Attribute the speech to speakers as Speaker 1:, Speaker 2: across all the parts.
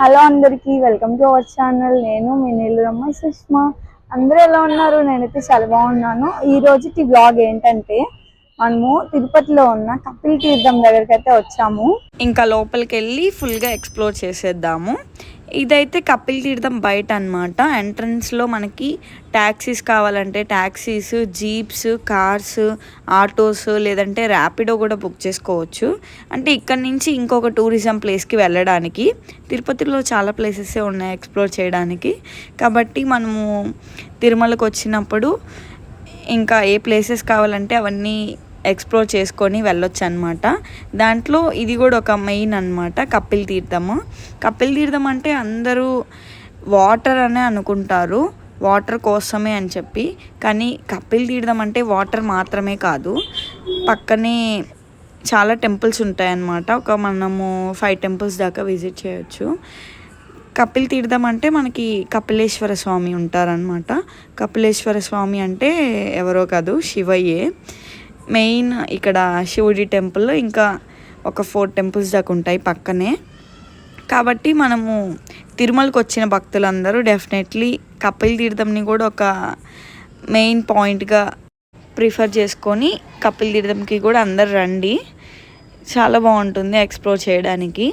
Speaker 1: Hello అందరికీ welcome to our channel. నేను మీ నీలురమ్మ సుష్మా. అందరూ ఎలా ఉన్నారు? నేనైతే చాలా బాగున్నాను. ఈ రోజుకి బ్లాగ్ ఏంటంటే మనము తిరుపతిలో ఉన్న కపిల్ తీర్థం దగ్గరికి అయితే వచ్చాము.
Speaker 2: ఇంకా లోపలికి వెళ్ళి ఫుల్గా ఎక్స్ప్లోర్ చేసేద్దాము. ఇదైతే కపిల్ తీర్థం బయట అనమాట ఎంట్రన్స్లో మనకి ట్యాక్సీస్ కావాలంటే ట్యాక్సీస్ జీప్స్ కార్స్ ఆటోస్ లేదంటే ర్యాపిడో కూడా బుక్ చేసుకోవచ్చు. అంటే ఇక్కడ నుంచి ఇంకొక టూరిజం ప్లేస్కి వెళ్ళడానికి. తిరుపతిలో చాలా ప్లేసెస్ ఉన్నాయి ఎక్స్ప్లోర్ చేయడానికి. కాబట్టి మనము తిరుమలకు వచ్చినప్పుడు ఇంకా ఏ ప్లేసెస్ కావాలంటే అవన్నీ ఎక్స్ప్లోర్ చేసుకొని వెళ్ళొచ్చు అనమాట దాంట్లో ఇది కూడా ఒక మెయిన్ అనమాట కపిల్ తీర్థము. కపిల్ తీర్థం అంటే అందరూ వాటర్ అనే అనుకుంటారు వాటర్ కోసమే అని చెప్పి. కానీ కపిల్ తీర్థం అంటే వాటర్ మాత్రమే కాదు. పక్కనే చాలా టెంపుల్స్ ఉంటాయన్నమాట ఒక మనము ఫైవ్ టెంపుల్స్ దాకా విజిట్ చేయొచ్చు. కపిల్ తీర్థం అంటే మనకి కపిలేశ్వర స్వామి ఉంటారనమాట. కపిలేశ్వర స్వామి అంటే ఎవరో కాదు శివయ్యే మెయిన్ ఇక్కడ శివుడి టెంపుల్ ఇంకా ఒక ఫోర్ టెంపుల్స్ దాకా ఉంటాయి పక్కనే. కాబట్టి మనము తిరుమలకు వచ్చిన భక్తులందరూ డెఫినెట్లీ కపిల్ తీర్థంని కూడా ఒక మెయిన్ పాయింట్గా ప్రిఫర్ చేసుకొని కపిల్ తీర్థంకి కూడా అందరు రండి. చాలా బాగుంటుంది ఎక్స్ప్లోర్ చేయడానికి.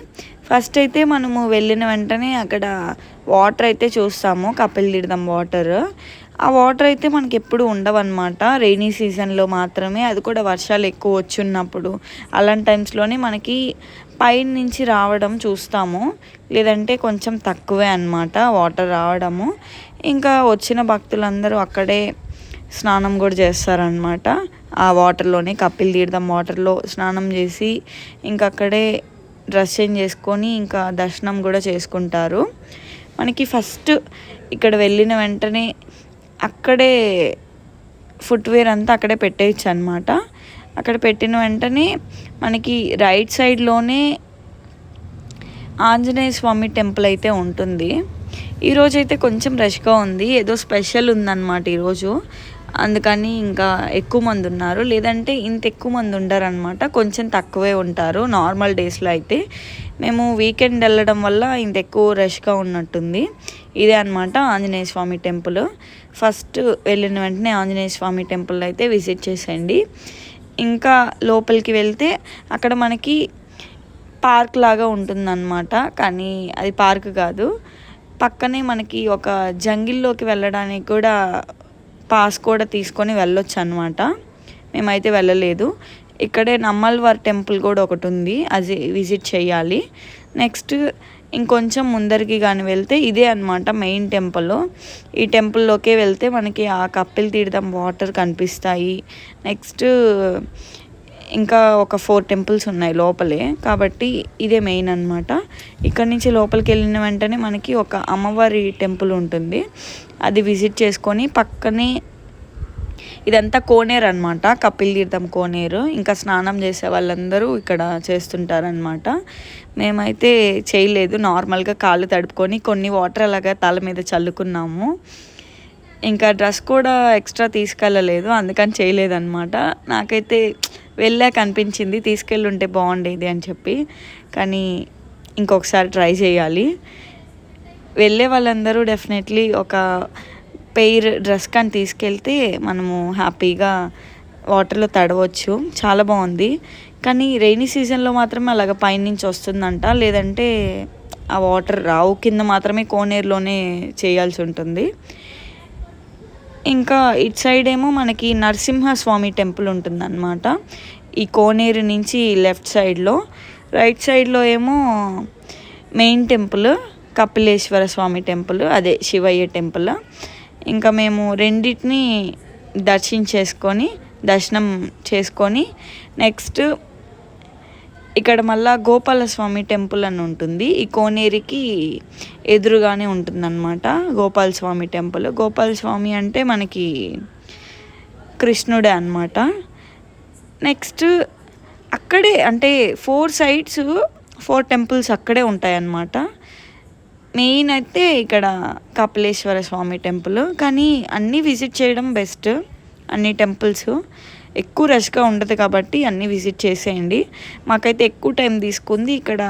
Speaker 2: ఫస్ట్ అయితే మనము వెళ్ళిన వెంటనే అక్కడ వాటర్ అయితే చూస్తాము కపిల్ తీర్థం వాటర్. ఆ వాటర్ అయితే మనకి ఎప్పుడు ఉండవన్నమాట. రైనీ సీజన్లో మాత్రమే. అది కూడా వర్షాలు ఎక్కువ వచ్చున్నప్పుడు. అలాంటి టైమ్స్లోనే మనకి పైన నుంచి రావడం చూస్తాము. లేదంటే కొంచెం తక్కువే అనమాట వాటర్ రావడము. ఇంకా వచ్చిన భక్తులందరూ అక్కడే స్నానం కూడా చేస్తారనమాట ఆ వాటర్లోనే కపిల్ తీర్థం వాటర్లో స్నానం చేసి ఇంకా అక్కడే డ్రెస్ చేంజ్ చేసుకొని ఇంకా దర్శనం కూడా చేసుకుంటారు. మనకి ఫస్ట్ ఇక్కడ వెళ్ళిన వెంటనే అక్కడే ఫుట్వేర్ అంతా అక్కడే పెట్టేయచ్చు అనమాట అక్కడ పెట్టిన వెంటనే మనకి రైట్ సైడ్లోనే ఆంజనేయ స్వామి టెంపుల్ అయితే ఉంటుంది. ఈరోజు అయితే కొంచెం రష్గా ఉంది. ఏదో స్పెషల్ ఉందన్నమాట ఈరోజు అందుకని ఇంకా ఎక్కువ మంది ఉన్నారు. లేదంటే ఇంత ఎక్కువ మంది ఉండరు అనమాట కొంచెం తక్కువే ఉంటారు. నార్మల్ డేస్లో అయితే మేము వీకెండ్ వెళ్ళడం వల్ల ఇంత ఎక్కువ రష్గా ఉన్నట్టుంది. ఇదే అనమాట ఆంజనేయ స్వామి టెంపుల్. ఫస్ట్ వెళ్ళిన వెంటనే ఆంజనేయ స్వామి టెంపుల్ అయితే విజిట్ చేసేయండి. ఇంకా లోపలికి వెళ్తే అక్కడ మనకి పార్క్ లాగా ఉంటుందన్నమాట. కానీ అది పార్క్ కాదు. పక్కనే మనకి ఒక జంగిల్లోకి వెళ్ళడానికి కూడా పాస్ కూడా తీసుకొని వెళ్ళొచ్చు అనమాట మేమైతే వెళ్ళలేదు. ఇక్కడే నమ్మల్వార్ టెంపుల్ కూడా ఒకటి ఉంది అది విజిట్ చేయాలి. నెక్స్ట్ ఇంకొంచెం ముందరికి కానీ వెళ్తే ఇదే అనమాట మెయిన్ టెంపుల్. ఈ టెంపుల్లోకే వెళ్తే మనకి ఆ కప్పిల్ తీర్థం వాటర్ కనిపిస్తాయి. నెక్స్ట్ ఇంకా ఒక ఫోర్ టెంపుల్స్ ఉన్నాయి లోపలే. కాబట్టి ఇదే మెయిన్ అనమాట ఇక్కడ నుంచి లోపలికి వెళ్ళిన వెంటనే మనకి ఒక అమ్మవారి టెంపుల్ ఉంటుంది. అది విజిట్ చేసుకొని పక్కనే ఇదంతా కోనేరు అనమాట కపిల్ తీర్థం కోనేరు. ఇంకా స్నానం చేసే వాళ్ళందరూ ఇక్కడ చేస్తుంటారనమాట మేమైతే చేయలేదు. నార్మల్గా కాళ్ళు తడుపుకొని కొన్ని వాటర్ అలాగా తల మీద చల్లుకున్నాము. ఇంకా డ్రెస్ కూడా ఎక్స్ట్రా తీసుకెళ్ళలేదు. అందుకని చేయలేదన్నమాట. నాకైతే వెళ్ళాక అనిపించింది తీసుకెళ్ళి ఉంటే బాగుండేది అని చెప్పి. కానీ ఇంకొకసారి ట్రై చేయాలి. వెళ్ళే వాళ్ళందరూ డెఫినెట్లీ ఒక పెయిర్ డ్రెస్ కానీ తీసుకెళ్తే మనము హ్యాపీగా వాటర్లో తడవచ్చు. చాలా బాగుంది. కానీ రెయినీ సీజన్లో మాత్రమే అలాగ పైనుంచి వస్తుందంట. లేదంటే ఆ వాటర్ రావు కింద మాత్రమే కోనేరులోనే చేయాల్సి ఉంటుంది. ఇంకా ఇటు సైడ్ ఏమో మనకి నరసింహస్వామి టెంపుల్ ఉంటుందన్నమాట. ఈ కోనేరు నుంచి లెఫ్ట్ సైడ్లో రైట్ సైడ్లో ఏమో main temple Kapileswara Swamy temple అదే శివయ్య టెంపుల్. ఇంకా మేము రెండింటిని దర్శించేసుకొని దర్శనం చేసుకొని నెక్స్ట్ ఇక్కడ మళ్ళా గోపాలస్వామి టెంపుల్ అని ఉంటుంది. ఈ కోనేరికి ఎదురుగానే ఉంటుందన్నమాట గోపాలస్వామి టెంపుల్. గోపాలస్వామి అంటే మనకి కృష్ణుడే అనమాట నెక్స్ట్ అక్కడే అంటే ఫోర్ సైడ్స్ ఫోర్ టెంపుల్స్ అక్కడే ఉంటాయన్నమాట. మెయిన్ అయితే ఇక్కడ కపిలేశ్వర స్వామి టెంపుల్. కానీ అన్నీ విజిట్ చేయడం బెస్ట్ అన్ని టెంపుల్స్ ఎక్కువ రష్గా ఉండదు కాబట్టి అన్నీ విజిట్ చేసేయండి. మాకైతే ఎక్కువ టైం తీసుకుంది ఇక్కడ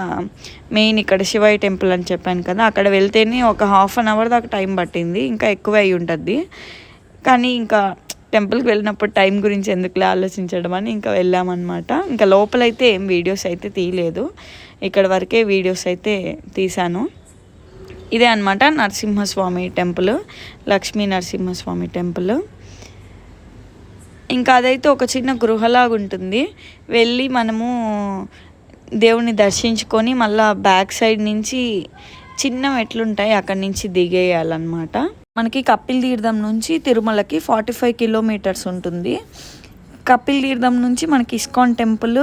Speaker 2: మెయిన్ ఇక్కడ శివాయి టెంపుల్ అని చెప్పాను కదా అక్కడ వెళ్తేనే ఒక హాఫ్ అన్ అవర్ దాకా టైం పట్టింది ఇంకా ఎక్కువ అయి ఉంటుంది కానీ ఇంకా టెంపుల్కి వెళ్ళినప్పుడు టైం గురించి ఎందుకులే ఆలోచించడం అని ఇంకా వెళ్ళామన్నమాట. ఇంకా లోపలైతే ఏం వీడియోస్ అయితే తీయలేదు ఇక్కడ వరకే వీడియోస్ అయితే తీశాను. ఇదే అనమాట నరసింహస్వామి టెంపుల్ లక్ష్మీ నరసింహస్వామి టెంపుల్. ఇంకా అదైతే ఒక చిన్న గృహలాగా ఉంటుంది వెళ్ళి మనము దేవుని దర్శించుకొని మళ్ళా బ్యాక్ సైడ్ నుంచి చిన్న మెట్లుంటాయి అక్కడి నుంచి దిగేయాలన్నమాట. మనకి కపిల్ తీర్థం నుంచి తిరుమలకి ఫార్టీ ఫైవ్ కిలోమీటర్స్ ఉంటుంది. కపిల్ తీర్థం నుంచి మనకి ఇస్కాన్ టెంపుల్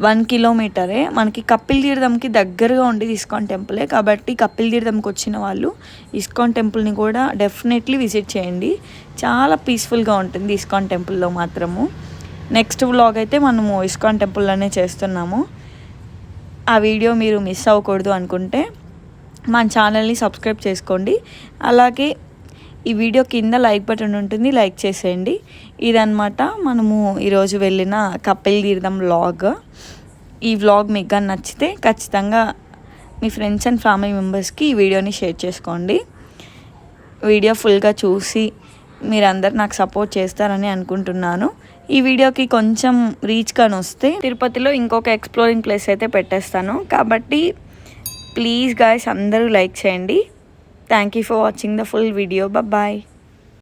Speaker 2: వన్ కిలోమీటరే. మనకి కపిల్ తీర్థంకి దగ్గరగా ఉండి ఇస్కాన్ టెంపులే. కాబట్టి కపిల్ తీర్థంకి వచ్చిన వాళ్ళు ఇస్కాన్ టెంపుల్ని కూడా డెఫినెట్లీ విజిట్ చేయండి. చాలా పీస్ఫుల్గా ఉంటుంది ఇస్కాన్ టెంపుల్లో మాత్రము. నెక్స్ట్ వ్లాగ్ అయితే మనము ఇస్కాన్ టెంపుల్లోనే చేస్తున్నాము. ఆ వీడియో మీరు మిస్ అవ్వకూడదు అనుకుంటే మన ఛానల్ని సబ్స్క్రైబ్ చేసుకోండి. అలాగే ఈ వీడియో కింద లైక్ బటన్ ఉంటుంది లైక్ చేసేయండి. ఇదనమాట మనము ఈరోజు వెళ్ళిన కపిల్ తీర్థం వ్లాగ్. ఈ వ్లాగ్ మీకు కానీ నచ్చితే ఖచ్చితంగా మీ ఫ్రెండ్స్ అండ్ ఫ్యామిలీ మెంబర్స్కి ఈ వీడియోని షేర్ చేసుకోండి. వీడియో ఫుల్గా చూసి మీరందరు నాకు సపోర్ట్ చేస్తారని అనుకుంటున్నాను. ఈ వీడియోకి కొంచెం రీచ్ కాని వస్తే తిరుపతిలో ఇంకొక ఎక్స్ప్లోరింగ్ ప్లేస్ అయితే పెట్టేస్తాను. కాబట్టి ప్లీజ్ గాయస్ అందరూ లైక్ చేయండి. Thank you for watching the full video. Bye-bye.